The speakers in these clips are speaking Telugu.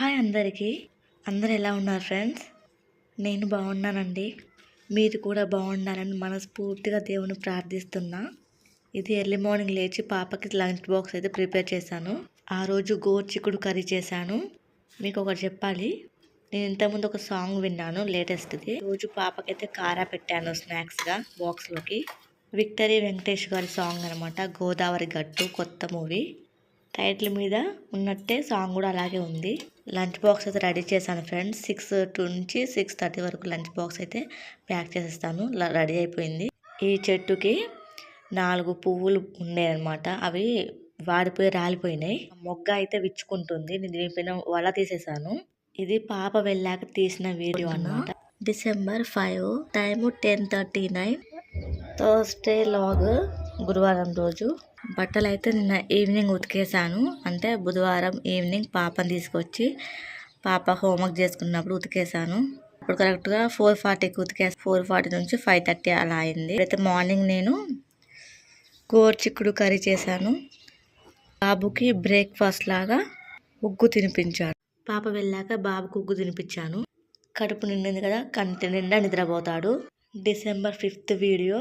హాయ్ అందరికీ. అందరు ఎలా ఉన్నారు ఫ్రెండ్స్? నేను బాగున్నానండి. మీరు కూడా బాగుండాలని మనస్ఫూర్తిగా దేవుని ప్రార్థిస్తున్నా. ఇది ఎర్లీ మార్నింగ్ లేచి పాపకి లంచ్ బాక్స్ అయితే ప్రిపేర్ చేశాను. ఆ రోజు గోర్చిక్కుడు కర్రీ చేశాను. మీకు ఒకటి చెప్పాలి. నేను ఇంతకుముందు ఒక సాంగ్ విన్నాను లేటెస్ట్ది. రోజు పాపకైతే కారా పెట్టాను స్నాక్స్గా బాక్స్లోకి. విక్టరీ వెంకటేష్ గారి సాంగ్ అనమాట గోదావరి గట్టు కొత్త మూవీ. టైటిల్ మీద ఉన్నట్టే సాంగ్ కూడా అలాగే ఉంది. లంచ్ బాక్స్ అయితే రెడీ చేశాను ఫ్రెండ్స్. సిక్స్ టూ నుంచి సిక్స్ థర్టీ వరకు లంచ్ బాక్స్ అయితే ప్యాక్ చేసేస్తాను. రెడీ అయిపోయింది. ఈ చెట్టుకి నాలుగు పువ్వులు ఉన్నాయన్నమాట అవి వాడిపోయి రాలిపోయినాయి. మొగ్గ అయితే విచ్చుకుంటుంది. నేను దీనిపైన వల తీసేసాను ఇది పాప వెళ్ళాక తీసిన వీడియో అన్నమాట. December five time ten thirty nine. Thursday log గురువారం రోజు బట్టలు అయితే నిన్న ఈవినింగ్ ఉతికేసాను అంటే బుధవారం ఈవినింగ్ పాపని తీసుకొచ్చి పాప హోంవర్క్ చేసుకున్నప్పుడు ఉతికేసాను ఇప్పుడు కరెక్ట్గా ఫోర్ ఫార్టీకి ఉతికేసి ఫోర్ ఫార్టీ నుంచి ఫైవ్ థర్టీ అలా అయింది. అయితే మార్నింగ్ నేను గోర్చిక్కుడు కర్రీ చేశాను. బాబుకి బ్రేక్ఫాస్ట్ లాగా ఉగ్గు తినిపించాను. పాప వెళ్ళాక బాబుకు ఉగ్గు తినిపించాను. కడుపు నిండింది కదా కంటి నిండా నిద్రపోతాడు. December fifth video.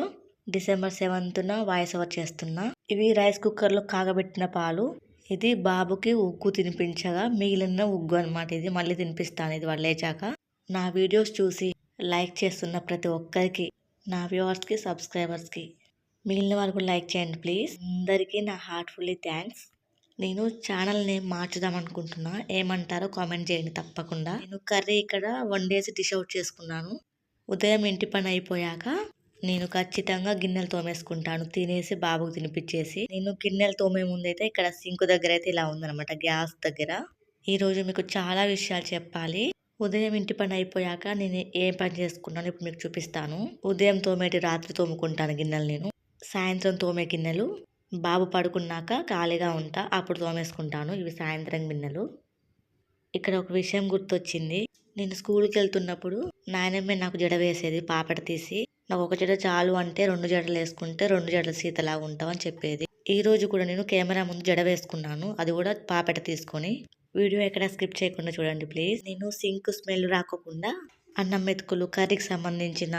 డిసెంబర్ సెవెంత్న వాయిస్ ఓవర్ చేస్తున్నా. ఇవి రైస్ కుక్కర్లో కాగబెట్టిన పాలు. ఇది బాబుకి ఉగ్గు తినిపించగా మిగిలిన ఉగ్గు అనమాట ఇది. మళ్ళీ తినిపిస్తాను ఇది వాళ్ళు లేచాక. నా వీడియోస్ చూసి లైక్ చేస్తున్న ప్రతి ఒక్కరికి నా వ్యూవర్స్కి సబ్స్క్రైబర్స్కి మిగిలిన వాళ్ళకు లైక్ చేయండి ప్లీజ్. అందరికీ నా హార్ట్ఫుల్లీ థ్యాంక్స్. నేను ఛానల్ నేమ్ మార్చుదాం అనుకుంటున్నా. ఏమంటారో కామెంట్ చేయండి తప్పకుండా. నేను కర్రీ ఇక్కడ వన్ డేస్ డిష్ అవుట్ చేసుకున్నాను. ఉదయం ఇంటి పని అయిపోయాక నేను ఖచ్చితంగా గిన్నెలు తోమేసుకుంటాను. తినేసి బాబుకు తినిపించేసి నేను గిన్నెలు తోమే ముందైతే ఇక్కడ సింక్ దగ్గర అయితే ఇలా ఉందన్నమాట గ్యాస్ దగ్గర. ఈరోజు మీకు చాలా విషయాలు చెప్పాలి. ఉదయం ఇంటి పని అయిపోయాక నేను ఏం పని చేసుకున్నాను ఇప్పుడు మీకు చూపిస్తాను. ఉదయం తోమేటి రాత్రి తోముకుంటాను గిన్నెలు నేను. సాయంత్రం తోమే గిన్నెలు. బాబు పడుకున్నాక ఖాళీగా ఉంటా అప్పుడు తోమేసుకుంటాను ఇవి సాయంత్రం గిన్నెలు. ఇక్కడ ఒక విషయం గుర్తొచ్చింది. నేను స్కూల్కి వెళ్తున్నప్పుడు నాయనమ్మే నాకు జడ వేసేది పాపడ తీసి. నాకు ఒక జడ చాలు అంటే రెండు జడలు వేసుకుంటే రెండు జడలు సీతలా ఉంటావు అని చెప్పేది. ఈ రోజు కూడా నేను కెమెరా ముందు జడ వేసుకున్నాను. అది కూడా పాపట తీసుకొని. వీడియో ఎక్కడ స్కిప్ చేయకుండా చూడండి ప్లీజ్. నేను సింక్ స్మెల్ రాకోకుండా అన్నం మెతుకులు కర్రీకి సంబంధించిన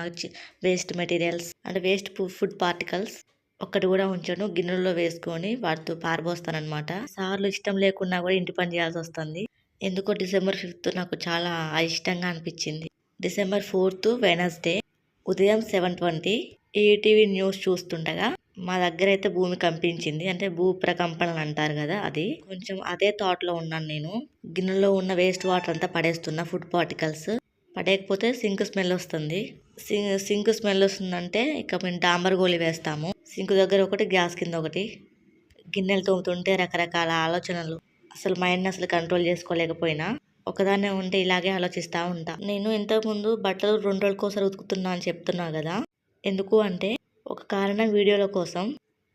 వేస్ట్ మెటీరియల్స్ అంటే వేస్ట్ ఫుడ్ పార్టికల్స్ ఒక్కటి కూడా ఉంచాను. గిన్నెల్లో వేసుకొని వాటితో పారబోస్తానన్నమాట. సార్లు ఇష్టం లేకున్నా కూడా ఇంటి పని చేయాల్సి వస్తుంది. ఎందుకో డిసెంబర్ ఫిఫ్త్ నాకు చాలా ఇష్టంగా అనిపించింది. డిసెంబర్ ఫోర్త్ వెనస్డే ఉదయం సెవెన్ ట్వంటీ ఈటీవీ న్యూస్ చూస్తుండగా మా దగ్గర అయితే భూమి కంపించింది. అంటే భూ ప్రకంపనలు అంటారు కదా అది. కొంచెం అదే థాట్లో ఉన్నాను నేను. గిన్నెలో ఉన్న వేస్ట్ వాటర్ అంతా పడేస్తున్నా ఫుడ్ పార్టికల్స్. పడేయకపోతే సింక్ స్మెల్ వస్తుంది. సింక్ స్మెల్ వస్తుందంటే ఇక మేము డాంబర్ గోళి వేస్తాము. సింక్ దగ్గర ఒకటి గ్యాస్ కింద ఒకటి. గిన్నెలు తోముతుంటే రకరకాల ఆలోచనలు. అసలు మైండ్ని అసలు కంట్రోల్ చేసుకోలేకపోయినా ఒకదాన్నే ఉంటే ఇలాగే ఆలోచిస్తూ ఉంటా. నేను ఇంతకు ముందు బట్టలు రెండు రోజులకోసారి ఉతుకుతున్నా అని చెప్తున్నా కదా ఎందుకు అంటే ఒక కారణం వీడియోల కోసం.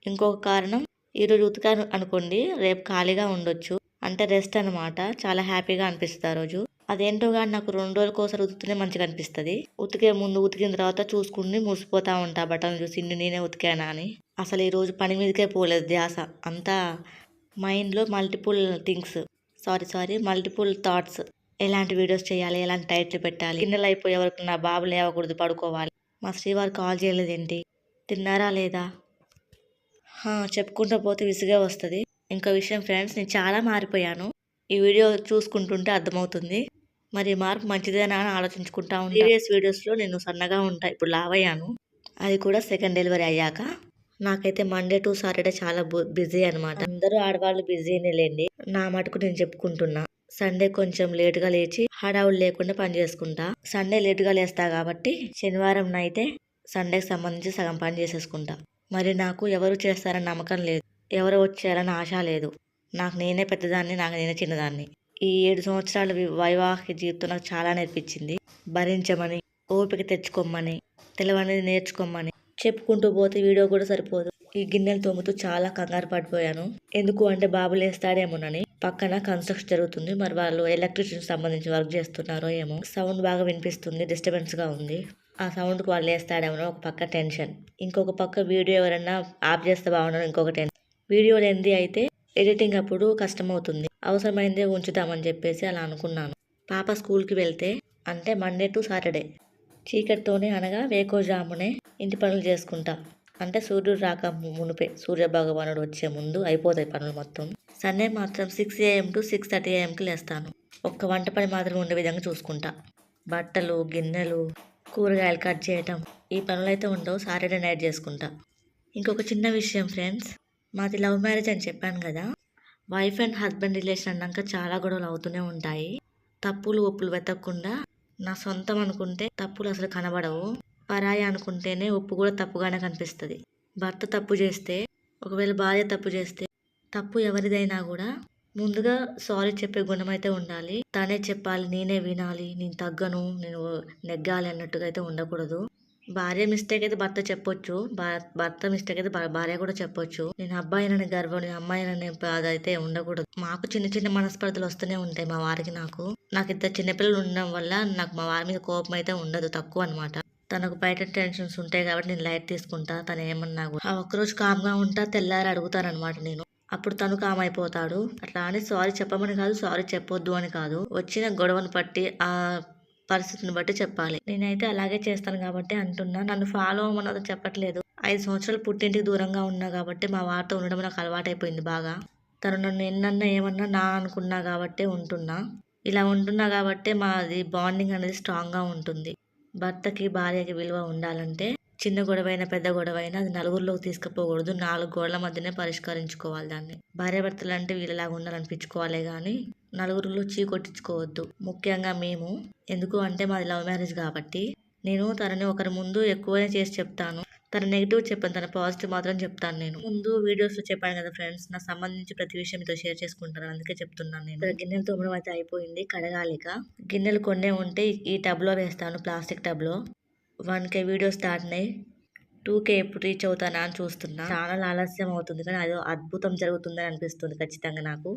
ఇంకొక కారణం ఈరోజు ఉతికాను అనుకోండి రేపు ఖాళీగా ఉండొచ్చు అంటే రెస్ట్ అనమాట చాలా హ్యాపీగా అనిపిస్తుంది ఆ రోజు. అదేంటో కానీ నాకు రెండు రోజులకోసారి ఉతుకుతూనే మంచిగా అనిపిస్తుంది. ఉతికే ముందు ఉతికిన తర్వాత చూసుకుని మురిసిపోతా ఉంటా బట్టలు చూసి ఇన్ని నేనే ఉతికానా అని. అసలు ఈరోజు పని మీదకే పోలేదు ధ్యాస. అంతా మైండ్లో multiple things. Sorry sorry multiple thoughts. ఎలాంటి వీడియోస్ చేయాలి ఎలాంటి టైట్లు పెట్టాలి గిన్నెలు అయిపోయే వరకు నా బాబు లేవకూడదు పడుకోవాలి. మా శ్రీవారు కాల్ చేయలేదేంటి తిన్నారా లేదా? చెప్పుకుంటూ పోతే విసిగే వస్తుంది. ఇంకో విషయం ఫ్రెండ్స్ నేను చాలా మారిపోయాను. ఈ వీడియో చూసుకుంటుంటే అర్థమవుతుంది. మరి మార్పు మంచిదేనా అని ఆలోచించుకుంటా ఉంటాను ప్రీవియస్ వీడియోస్లో నేను సన్నగా ఉంటా ఇప్పుడు లావయ్యాను. అది కూడా సెకండ్ డెలివరీ అయ్యాక. నాకైతే మండే టు సాటర్డే చాలా బిజీ అనమాట అందరూ ఆడవాళ్ళు బిజీనే లేండి. నా మటుకు నేను చెప్పుకుంటున్నా. సండే కొంచెం లేటుగా లేచి హడావులు లేకుండా పని చేసుకుంటా. సండే లేటుగా లేస్తా కాబట్టి శనివారం నైతే సండేకి సంబంధించి సగం పని చేసేసుకుంటా. మరి నాకు ఎవరు చేస్తారని నమ్మకం లేదు. ఎవరు వచ్చారని ఆశ లేదు. నాకు నేనే పెద్దదాన్ని నాకు నేనే చిన్నదాన్ని. ఈ ఏడు సంవత్సరాల వైవాహిక జీవితం నాకు చాలా నేర్పించింది. భరించమని ఓపిక తెచ్చుకోమని తెలవనేది నేర్చుకోమని. చెప్పుకుంటూ పోతే వీడియో కూడా సరిపోదు. ఈ గిన్నెలు తోముతూ చాలా కంగారు పడిపోయాను. ఎందుకు అంటే బాబు లేస్తాడేమోనని. పక్కన కన్స్ట్రక్షన్ జరుగుతుంది. మరి వాళ్ళు ఎలక్ట్రిషియన్ సంబంధించి వర్క్ చేస్తున్నారో ఏమో. సౌండ్ బాగా వినిపిస్తుంది. డిస్టర్బెన్స్గా ఉంది. ఆ సౌండ్కు వాళ్ళు వేస్తాడేమో ఒక పక్క టెన్షన్. ఇంకొక పక్క వీడియో ఎవరైనా ఆఫ్ చేస్తే బాగుండదు ఇంకొక టెన్షన్ వీడియో లేనిది అయితే ఎడిటింగ్ అప్పుడు కష్టమవుతుంది. అవసరమైందే ఉంచుతామని చెప్పేసి అలా అనుకున్నాను. పాప స్కూల్కి వెళ్తే అంటే మండే టు సాటర్డే. చీకటితోనే అనగా వేకోజామునే ఇంటి పనులు చేసుకుంటా. అంటే సూర్యుడు రాక మునిపే సూర్య భగవానుడు వచ్చే ముందు అయిపోతాయి పనులు మొత్తం. సండే మాత్రం six AM to six thirty ఏఎంకి లేస్తాను. ఒక్క వంట పని మాత్రం ఉండే విధంగా చూసుకుంటా. బట్టలు గిన్నెలు కూరగాయలు కట్ చేయటం ఈ పనులు అయితే ఉండవు సాటర్డే నైట్ చేసుకుంటా. ఇంకొక చిన్న విషయం ఫ్రెండ్స్ మాది లవ్ మ్యారేజ్ అని చెప్పాను కదా వైఫ్ అండ్ హస్బెండ్ రిలేషన్ అన్నాక చాలా గొడవలు అవుతూనే ఉంటాయి. తప్పులు ఒప్పులు వెతకకుండా నా సొంతం అనుకుంటే తప్పులు అసలు కనబడవు. పరాయి అనుకుంటేనే ఒప్పు కూడా తప్పుగానే కనిపిస్తుంది. భర్త తప్పు చేస్తే ఒకవేళ భార్య తప్పు చేస్తే తప్పు ఎవరిదైనా కూడా ముందుగా సారీ చెప్పే గుణం అయితే ఉండాలి. తనే చెప్పాలి నేనే వినాలి నేను తగ్గను నేను నెగ్గాలి అన్నట్టుగా అయితే ఉండకూడదు. భార్య మిస్టేక్ అయితే భర్త చెప్పొచ్చు. భర్త మిస్టేక్ అయితే భా- భార్య కూడా చెప్పొచ్చు. నేను అబ్బాయినని గర్వం నేను అమ్మాయినని బాధ అయితే ఉండకూడదు. మాకు చిన్న చిన్న మనస్పర్ధలు వస్తూనే ఉంటాయి మా వారికి నాకు. నాకు ఇద్దరు చిన్నపిల్లలు ఉండడం వల్ల నాకు మా వారి మీద కోపం అయితే ఉండదు తక్కువ అనమాట తనకు బయట టెన్షన్స్ ఉంటాయి కాబట్టి నేను లైట్ తీసుకుంటా తను ఏమన్నా కూడా. ఆ ఒక్కరోజు కామ్గా ఉంటా తెల్లారి అడుగుతానమాట నేను. అప్పుడు తను కామ్ అయిపోతాడు. అట్లా అని సారీ చెప్పమని కాదు సారీ చెప్పొద్దు అని కాదు. వచ్చిన గొడవను పట్టి ఆ పరిస్థితిని బట్టి చెప్పాలి. నేనైతే అలాగే చేస్తాను కాబట్టి అంటున్నా. నన్ను ఫాలో అవ్వమన్నది చెప్పట్లేదు. ఐదు సంవత్సరాలు పుట్టింటికి దూరంగా ఉన్నా కాబట్టి మా వారితో ఉండడం నాకు అలవాటైపోయింది బాగా. తను నన్ను ఎన్నన్నా ఏమన్నా నా అనుకున్నా కాబట్టే ఉంటున్నా. ఇలా ఉంటున్నా కాబట్టే మాది బాండింగ్ అనేది స్ట్రాంగ్గా ఉంటుంది. భర్తకి భార్యకి విలువ ఉండాలంటే చిన్న గొడవైన పెద్ద గొడవైనా అది నలుగురిలోకి తీసుకుపోకూడదు. నాలుగు గోడల మధ్యనే పరిష్కరించుకోవాలి దాన్ని. భార్య భర్తలు అంటే వీళ్ళలాగా ఉండాలనిపించుకోవాలే కానీ నలుగురిలో చీ కొట్టించుకోవద్దు ముఖ్యంగా మేము. ఎందుకు అంటే మాది లవ్ మ్యారేజ్ కాబట్టి. నేను తనని ఒకరి ముందు ఎక్కువనే చేసి చెప్తాను. తన నెగిటివ్ చెప్పాను తన పాజిటివ్ మాత్రం చెప్తాను నేను. ముందు వీడియోస్లో చెప్పాను కదా ఫ్రెండ్స్ నాకు సంబంధించి ప్రతి విషయం మీతో షేర్ చేసుకుంటాను అందుకే చెప్తున్నాను నేను. గిన్నెలు తోమడం అయితే అయిపోయింది కడగాలిక గిన్నెలు కొన్నే ఉంటే ఈ టబ్లో వేస్తాను ప్లాస్టిక్ టబ్లో. వన్ కే వీడియో స్టార్ట్ అయ్యి టూ కే ఎప్పుడు రీచ్ అవుతానా అని చూస్తున్నా. చాలా ఆలస్యం అవుతుంది కానీ అదో అద్భుతం జరుగుతుందని అనిపిస్తుంది ఖచ్చితంగా నాకు.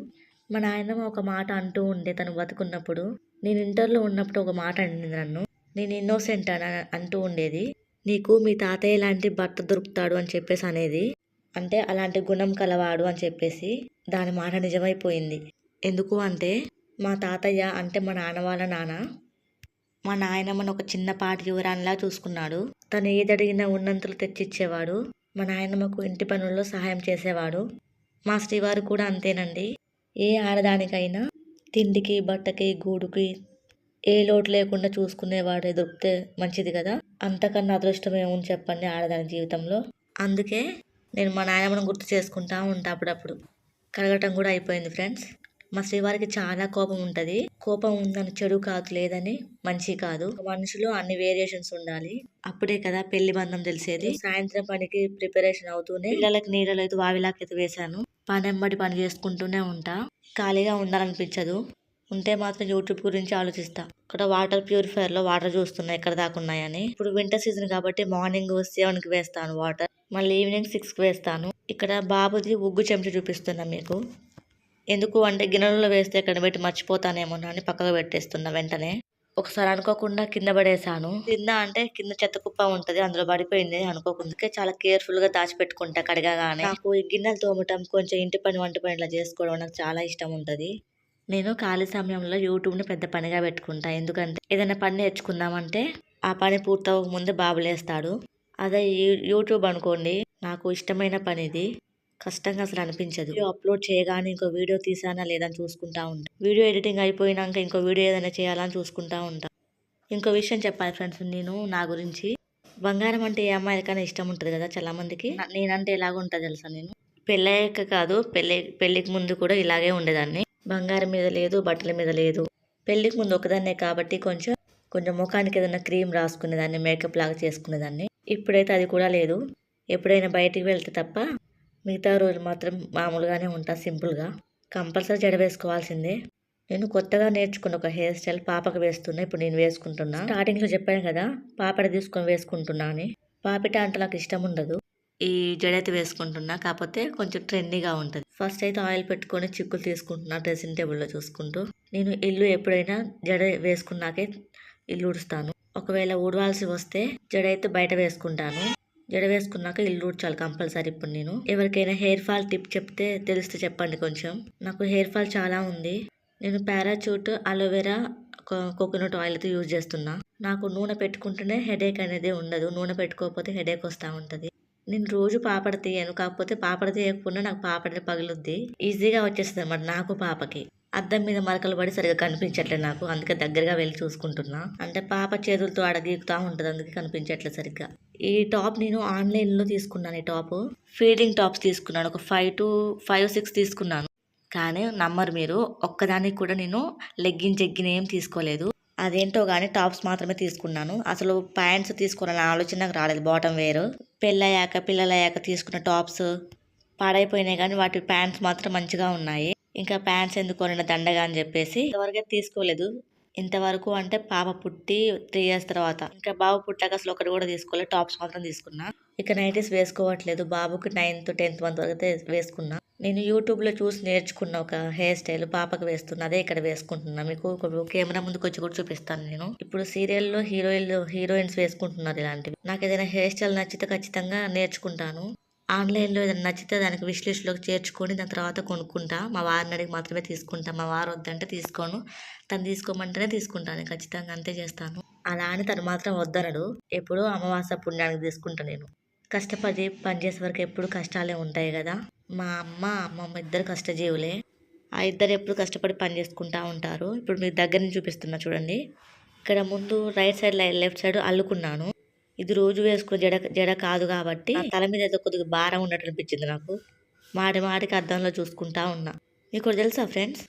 మా నాయనమ్మ ఒక మాట అంటూ ఉండే తను బతుకున్నప్పుడు నేను ఇంటర్లో ఉన్నప్పుడు ఒక మాట అండింది నన్ను. నేను ఇన్నోసెంట్ అని అంటూ ఉండేది. నీకు మీ తాతయ్య లాంటి భర్త దొరుకుతాడు అని చెప్పేసి అనేది. అంటే అలాంటి గుణం కలవాడు అని చెప్పేసి దాని మాట నిజమైపోయింది. ఎందుకు అంటే మా తాతయ్య అంటే మా నాన్న వాళ్ళ నాన్న. మా నాయనమ్మను ఒక చిన్నపాటి యువరానిలా చూసుకున్నాడు. తను ఏదడిగినా ఉన్నంతలు తెచ్చిచ్చేవాడు. మా నాయనమ్మకు ఇంటి పనుల్లో సహాయం చేసేవాడు. మా శ్రీవారు కూడా అంతేనండి. ఏ ఆడదానికైనా తిండికి బట్టకి గూడుకి ఏ లోటు లేకుండా చూసుకునేవాడే దొరికితే మంచిది కదా? అంతకన్నా అదృష్టం ఏముంది చెప్పండి ఆడదాని జీవితంలో? అందుకే నేను మా నాయనమ్మను గుర్తు చేసుకుంటా ఉంటా అప్పుడప్పుడు. కడగటం కూడా అయిపోయింది ఫ్రెండ్స్. మా శ్రీవారికి చాలా కోపం ఉంటది. కోపం ఉందని చెడు కాదు లేదని మంచి కాదు. మనిషిలో అన్ని వేరియేషన్స్ ఉండాలి. అప్పుడే కదా పెళ్ళి బంధం తెలిసేది. సాయంత్రం పనికి ప్రిపరేషన్ అవుతూనే పిల్లలకి నీళ్ళలో అయితే వావిలాకైతే వేశాను. పని వెంబడి పని చేసుకుంటూనే ఉంటా. ఖాళీగా ఉండాలనిపించదు. ఉంటే మాత్రం యూట్యూబ్ గురించి ఆలోచిస్తా. ఇక్కడ వాటర్ ప్యూరిఫైయర్లో వాటర్ చూస్తున్నా ఎక్కడ దాకా ఉన్నాయని. ఇప్పుడు వింటర్ సీజన్ కాబట్టి మార్నింగ్ సెవెన్కి వేస్తాను వాటర్ మళ్ళీ ఈవినింగ్ సిక్స్కి వేస్తాను. ఇక్కడ బాబుది ఉగ్గు చెంచా చూపిస్తున్నా మీకు. ఎందుకు అంటే గిన్నెలలో వేస్తే కనిపెట్టి పెట్టి మర్చిపోతానేమో అని పక్కకు పెట్టేస్తున్నా వెంటనే. ఒకసారి అనుకోకుండా కింద పడేసాను కింద అంటే కింద చెత్త కుప్ప ఉంటది అందులో పడిపోయింది అనుకోకుండా. చాలా కేర్ఫుల్గా దాచిపెట్టుకుంటా కడగగానే. నాకు ఈ గిన్నెలు తోమటం కొంచెం ఇంటి పని వంట పని ఇట్లా చేసుకోవడం నాకు చాలా ఇష్టం ఉంటది. నేను ఖాళీ సమయంలో యూట్యూబ్ని పెద్ద పనిగా పెట్టుకుంటా. ఎందుకంటే ఏదైనా పని నేర్చుకుందామంటే ఆ పని పూర్తవక ముందే బాబులేస్తాడు. అదే యూట్యూబ్ అనుకోండి నాకు ఇష్టమైన పని ఇది కష్టంగా అసలు అనిపించదు. వీడియో అప్లోడ్ చేయగానే ఇంకో వీడియో తీసానా లేదని చూసుకుంటా ఉంటా. వీడియో ఎడిటింగ్ అయిపోయినాక ఇంకో వీడియో ఏదైనా చేయాలని చూసుకుంటా ఉంటా. ఇంకో విషయం చెప్పాలి ఫ్రెండ్స్ నేను నా గురించి. బంగారం అంటే ఏ అమ్మాయికైనా ఇష్టం ఉంటుంది కదా చాలా మందికి. నేనంటే ఎలాగ ఉంటా తెలుసా నేను? పెళ్ళయ్యాక కాదు పెళ్ళి పెళ్ళికి ముందు కూడా ఇలాగే ఉండేదాన్ని. బంగారం మీద లేదు బట్టల మీద లేదు. పెళ్ళికి ముందు ఒకదాన్నే కాబట్టి కొంచెం కొంచెం ముఖానికి ఏదైనా క్రీమ్ రాసుకునేదాన్ని మేకప్ లాగా చేసుకునేదాన్ని. ఇప్పుడైతే అది కూడా లేదు. ఎప్పుడైనా బయటికి వెళ్తే తప్ప మిగతా రోజు మాత్రం మామూలుగానే ఉంటా సింపుల్గా. కంపల్సరీ జడ వేసుకోవాల్సిందే. నేను కొత్తగా నేర్చుకున్న ఒక హెయిర్ స్టైల్ పాపకు వేస్తున్నా ఇప్పుడు నేను వేసుకుంటున్నా. స్టార్టింగ్లో చెప్పాను కదా పాపడ తీసుకొని వేసుకుంటున్నా అని. పాపిట అంటే నాకు ఇష్టం ఉండదు. ఈ జడ అయితే వేసుకుంటున్నా కాకపోతే కొంచెం ట్రెండీగా ఉంటుంది. ఫస్ట్ అయితే ఆయిల్ పెట్టుకొని చిక్కులు తీసుకుంటున్నా డ్రెస్సింగ్ టేబుల్లో చూసుకుంటూ. నేను ఇల్లు ఎప్పుడైనా జడ వేసుకున్నాకే ఇల్లు ఉడుస్తాను ఒకవేళ ఊడవాల్సి వస్తే జడ అయితే బయట వేసుకుంటాను. జడ వేసుకున్నాక ఇల్లు ఊడ్చాలి కంపల్సరీ ఇప్పుడు నేను. ఎవరికైనా హెయిర్ ఫాల్ టిప్ చెప్తే తెలిస్తే చెప్పండి కొంచెం. నాకు హెయిర్ ఫాల్ చాలా ఉంది. నేను పారాచూట్ అలోవెరా కోకోనట్ ఆయిల్తో యూజ్ చేస్తున్నా. నాకు నూనె పెట్టుకుంటేనే హెడేక్ అనేది ఉండదు. నూనె పెట్టుకోకపోతే హెడేక్ వస్తూ ఉంటుంది. నేను రోజు పాపడ తీయను. కాకపోతే పాపడ తీయకపోయినా నాకు పాపడ పగులుద్ది. ఈజీగా వచ్చేస్తుంది అన్నమాట నాకు పాపకి. అద్దం మీద మరకలు పడి సరిగా కనిపించట్లేదు నాకు. అందుకే దగ్గరగా వెళ్ళి చూసుకుంటున్నా. అంటే పాప చేతులతో అడగీగుతూ ఉంటుంది. అందుకే కనిపించట్లేదు సరిగ్గా. ఈ టాప్ నేను ఆన్లైన్లో తీసుకున్నాను ఈ టాప్. ఫీడింగ్ టాప్స్ తీసుకున్నాను. ఒక ఫైవ్ టు ఫైవ్ సిక్స్ తీసుకున్నాను. కానీ నమ్మరు మీరు ఒక్కదానికి కూడా నేను లెగ్గిన్ జగ్గిన ఏం తీసుకోలేదు. అదేంటో కానీ టాప్స్ మాత్రమే తీసుకున్నాను. అసలు ప్యాంట్స్ తీసుకోవాలని ఆలోచన నాకు రాలేదు. Bottom wear. పెళ్ళయ్యాక పిల్లలయ్యాక తీసుకున్న టాప్స్ పాడైపోయినాయి కానీ వాటి ప్యాంట్స్ మాత్రం మంచిగా ఉన్నాయి. ఇంకా ప్యాంట్స్ ఎందుకు కొనిన? దండగా అని చెప్పేసి. ఎవరికైతే తీసుకోలేదు. ఇంతవరకు అంటే పాప పుట్టి త్రీ ఇయర్స్ తర్వాత. ఇంకా బాబు పుట్టాక అసలు ఒకటి కూడా తీసుకోలేదు టాప్స్ మాత్రం తీసుకున్నా. ఇక నైటీస్ వేసుకోవట్లేదు. బాబుకి నైన్త్ టెన్త్ మంత్ వరకు వేసుకున్నా. నేను యూట్యూబ్లో చూసి నేర్చుకున్న ఒక హెయిర్ స్టైల్ పాపకు వేస్తున్నా. అదే ఇక్కడ వేసుకుంటున్నా. మీకు కెమెరా ముందుకు వచ్చి కూడా చూపిస్తాను నేను. ఇప్పుడు సీరియల్లో హీరోయిన్లు హీరోయిన్స్ వేసుకుంటున్నారు ఇలాంటివి. నాకు ఏదైనా హెయిర్ స్టైల్ నచ్చితే ఖచ్చితంగా నేర్చుకుంటాను. ఆన్లైన్లో ఏదైనా నచ్చితే దానికి విష్ లిస్ట్లోకి చేర్చుకొని దాని తర్వాత కొనుక్కుంటా. మా వారిని అడిగి మాత్రమే తీసుకుంటా. మా వారు వద్దంటే తీసుకోను. తను తీసుకోమంటేనే తీసుకుంటాను. ఖచ్చితంగా అంతే చేస్తాను. అలా అని తను మాత్రం వద్దనడు. ఎప్పుడూ అమావాస్య పుణ్యానికి తీసుకుంటా నేను. కష్టపడి పనిచేసే వరకు ఎప్పుడు కష్టాలే ఉంటాయి కదా. మా అమ్మ అమ్మమ్మ ఇద్దరు కష్టజీవులే. ఆ ఇద్దరు ఎప్పుడు కష్టపడి పని చేసుకుంటా ఉంటారు. ఇప్పుడు మీ దగ్గర నుంచి చూపిస్తున్నా చూడండి. ఇక్కడ ముందు రైట్ సైడ్ లెఫ్ట్ సైడ్ అల్లుకున్నాను. ఇది రోజు వేసుకునే జడ జడ కాదు కాబట్టి తల మీద ఏదో కొద్దిగా భారం ఉన్నట్టు అనిపించింది నాకు. మాటి మాటికి అద్దంలో చూసుకుంటా ఉన్నా. మీకు తెలుసా ఫ్రెండ్స్?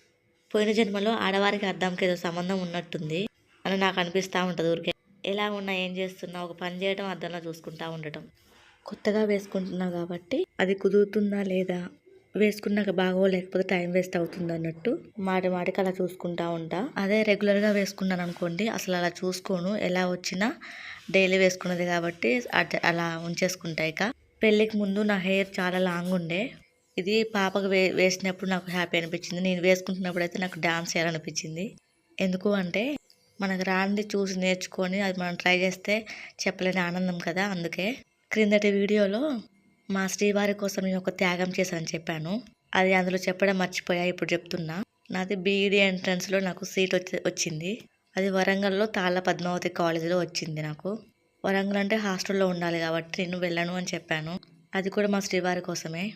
పోయిన జన్మలో ఆడవారికి అద్దంకి ఏదో సంబంధం ఉన్నట్టుంది అని నాకు అనిపిస్తూ ఉంటుంది ఊరికే. ఎలా ఉన్నా ఏం చేస్తున్నా ఒక పని చేయడం అద్దంలో చూసుకుంటా ఉండటం. కొత్తగా వేసుకుంటున్నా కాబట్టి అది కుదురుతుందా లేదా వేసుకున్నాక బాగో లేకపోతే టైం వేస్ట్ అవుతుంది అన్నట్టు మాటి మాటికి అలా చూసుకుంటా ఉంటా. అదే రెగ్యులర్గా వేసుకున్నాను అనుకోండి అసలు అలా చూసుకోను. ఎలా వచ్చినా డైలీ వేసుకున్నది కాబట్టి అలా ఉంచేసుకుంటా ఇక. పెళ్ళికి ముందు నా హెయిర్ చాలా లాంగ్ ఉండే. ఇది పాపకు వే వేసినప్పుడు నాకు హ్యాపీ అనిపించింది. నేను వేసుకుంటున్నప్పుడు అయితే నాకు డాన్స్ చేయాలనిపించింది. ఎందుకు అంటే మనకు రాంది చూసి నేర్చుకొని అది మనం ట్రై చేస్తే చెప్పలేని ఆనందం కదా అందుకే. క్రిందటి వీడియోలో మా శ్రీవారి కోసం నేను ఒక త్యాగం చేశానని చెప్పాను. అది అందులో చెప్పడం మర్చిపోయా ఇప్పుడు చెప్తున్నా. నాది బీఈడీ ఎంట్రన్స్లో నాకు సీట్ వచ్చి వచ్చింది. అది వరంగల్లో తాళ్ళ పద్మావతి కాలేజీలో వచ్చింది నాకు. వరంగల్ అంటే హాస్టల్లో ఉండాలి కాబట్టి నేను వెళ్ళను అని చెప్పాను. అది కూడా మా శ్రీవారి కోసమే.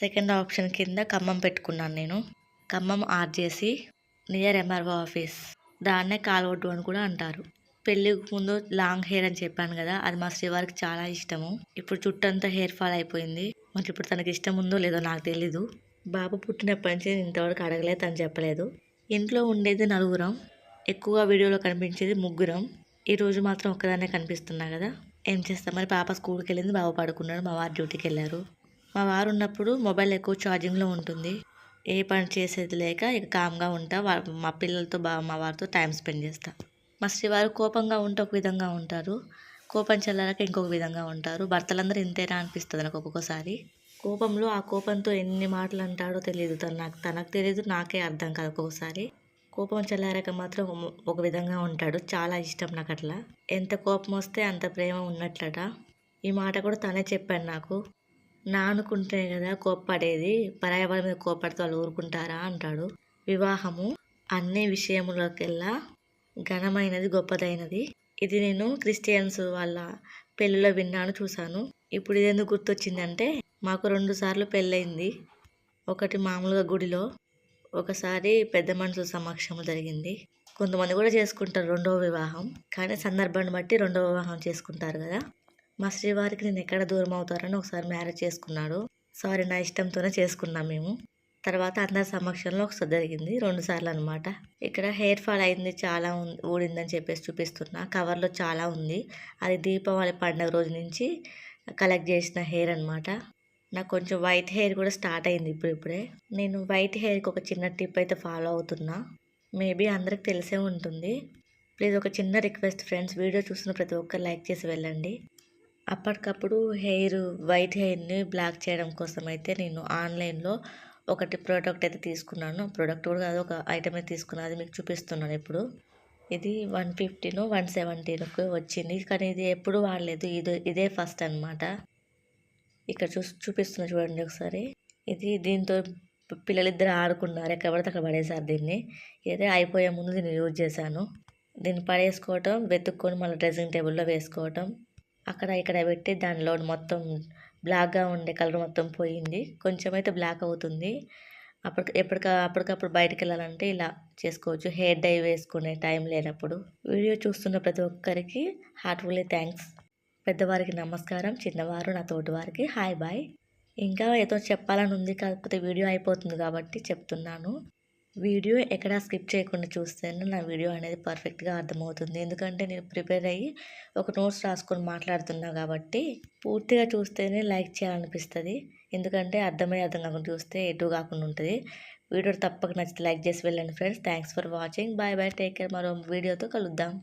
సెకండ్ ఆప్షన్ కింద ఖమ్మం పెట్టుకున్నాను నేను. Khammam RJC near MRO office. దాన్నే కాలువడ్డు అని కూడా అంటారు. పెళ్ళికి ముందు లాంగ్ హెయిర్ అని చెప్పాను కదా అది మా శ్రీవారికి చాలా ఇష్టము. ఇప్పుడు చుట్టంతా హెయిర్ ఫాల్ అయిపోయింది. మరి ఇప్పుడు తనకి ఇష్టం ఉందో లేదో నాకు తెలీదు. బాబు పుట్టినప్పటి నుంచి నేను ఇంతవరకు అడగలేదు తను చెప్పలేదు. ఇంట్లో ఉండేది నలుగురం. ఎక్కువగా వీడియోలో కనిపించేది ముగ్గురం. ఈరోజు మాత్రం ఒక్కదాన్నే కనిపిస్తున్నా కదా. ఏం చేస్తాం? మరి పాప స్కూల్కి వెళ్ళింది బాబు పడుకున్నాడు మా వారు డ్యూటీకి వెళ్ళారు. మా వారు ఉన్నప్పుడు మొబైల్ ఎక్కువ ఛార్జింగ్లో ఉంటుంది. ఏ పని చేసేది లేక ఇక కామ్గా ఉంటా. మా పిల్లలతో బా మా వారితో టైం స్పెండ్ చేస్తా. మా శ్రీవారు కోపంగా ఉంటే ఒక విధంగా ఉంటారు. కోపం చల్లారాక ఇంకొక విధంగా ఉంటారు. భర్తలందరూ ఇంతేనా అనిపిస్తుంది నాకు ఒక్కొక్కసారి. కోపంలో ఆ కోపంతో ఎన్ని మాటలు అంటాడో తెలియదు తను నాకు తనకు తెలియదు నాకే అర్థం కాదు ఒక్కొక్కసారి. కోపం చల్లారాక మాత్రం ఒక- విధంగా ఉంటాడు. చాలా ఇష్టం నాకు అట్లా. ఎంత కోపం వస్తే అంత ప్రేమ ఉన్నట్లట. ఈ మాట కూడా తనే చెప్పాడు నాకు. నా అనుకుంటే కదా కోప్పడేది. పర్యావరణ మీద కోప్పడితే వాళ్ళు ఊరుకుంటారా? అంటాడు. వివాహము అన్ని విషయములకెల్లా ఘనమైనది గొప్పదైనది. ఇది నేను క్రిస్టియన్స్ వాళ్ళ పెళ్ళిలో విన్నాను చూశాను. ఇప్పుడు ఇది ఎందుకు గుర్తొచ్చిందంటే మాకు రెండు సార్లు పెళ్ళయింది. ఒకటి మామూలుగా గుడిలో ఒకసారి పెద్ద మనుషుల సమక్షంలో జరిగింది. కొంతమంది కూడా చేసుకుంటారు రెండవ వివాహం. కానీ సందర్భాన్ని బట్టి రెండవ వివాహం చేసుకుంటారు కదా. మా శ్రీవారికి నేను ఎక్కడ దూరం అవుతారని ఒకసారి మ్యారేజ్ చేసుకున్నాడు. సారీ నా ఇష్టంతోనే చేసుకున్నాం మేము. తర్వాత అందరి సమక్షంలో ఒకసారి జరిగింది. రెండుసార్లు అనమాట ఇక్కడ హెయిర్ ఫాల్ అయింది చాలా ఊడిందని చెప్పేసి చూపిస్తున్నా. కవర్లో చాలా ఉంది. అది దీపావళి పండుగ రోజు నుంచి కలెక్ట్ చేసిన హెయిర్ అనమాట నాకు కొంచెం వైట్ హెయిర్ కూడా స్టార్ట్ అయింది ఇప్పుడు ఇప్పుడే నేను వైట్ హెయిర్కి ఒక చిన్న టిప్ అయితే ఫాలో అవుతున్నా. మేబీ అందరికి తెలిసే ఉంటుంది. ప్లీజ్ ఒక చిన్న రిక్వెస్ట్ ఫ్రెండ్స్ వీడియో చూస్తున్న ప్రతి ఒక్కరు లైక్ చేసి వెళ్ళండి. అప్పటికప్పుడు హెయిర్ వైట్ హెయిర్ని బ్లాక్ చేయడం కోసం అయితే నేను ఆన్లైన్లో ఒకటి ప్రోడక్ట్ అయితే తీసుకున్నాను. ప్రోడక్ట్ కూడా కాదు ఒక ఐటమ్ అయితే తీసుకున్నాను అది మీకు చూపిస్తున్నాను ఇప్పుడు. ఇది వన్ ఫిఫ్టీను వన్ సెవెంటీన్కు వచ్చింది. కానీ ఇది ఎప్పుడు వాడలేదు. ఇది ఇదే ఫస్ట్ అన్నమాట. ఇక్కడ చూ చూపిస్తున్నా చూడండి ఒకసారి. ఇది దీంతో పిల్లలిద్దరు ఆడుకున్నారు. ఎక్కడ పడితే అక్కడ పడేశారు దీన్ని. ఇదే అయిపోయే ముందు దీన్ని యూజ్ చేశాను. దీన్ని పడేసుకోవటం వెతుక్కొని మళ్ళీ డ్రెస్సింగ్ టేబుల్లో వేసుకోవటం. అక్కడ ఇక్కడ పెట్టి దానిలో మొత్తం బ్లాక్గా ఉండే కలర్ మొత్తం పోయింది. కొంచెం అయితే బ్లాక్ అవుతుంది. అప్పటికి ఎప్పటిక అప్పటికప్పుడు బయటకు వెళ్ళాలంటే ఇలా చేసుకోవచ్చు. హెయిర్ డై వేసుకునే టైం లేనప్పుడు. వీడియో చూస్తున్న ప్రతి ఒక్కరికి హార్ట్ఫుల్లీ థ్యాంక్స్. పెద్దవారికి నమస్కారం. చిన్నవారు నా తోటి వారికి హాయ్ బాయ్. ఇంకా ఏదో చెప్పాలని ఉంది. కాకపోతే వీడియో అయిపోతుంది కాబట్టి చెప్తున్నాను. వీడియో ఎక్కడ స్కిప్ చేయకుండా చూస్తేనే నా వీడియో అనేది పర్ఫెక్ట్గా అర్థమవుతుంది. ఎందుకంటే నేను ప్రిపేర్ అయ్యి ఒక నోట్స్ రాసుకొని మాట్లాడుతున్నా కాబట్టి పూర్తిగా చూస్తేనే లైక్ చేయాలనిపిస్తుంది. ఎందుకంటే అర్థమయ్యే అర్థం కాకుండా చూస్తే ఎటు కాకుండా ఉంటుంది. వీడియో తప్పక నచ్చితే లైక్ చేసి వెళ్ళండి friends. Thanks for watching. Bye bye. Take care. మరో వీడియోతో కలుద్దాం.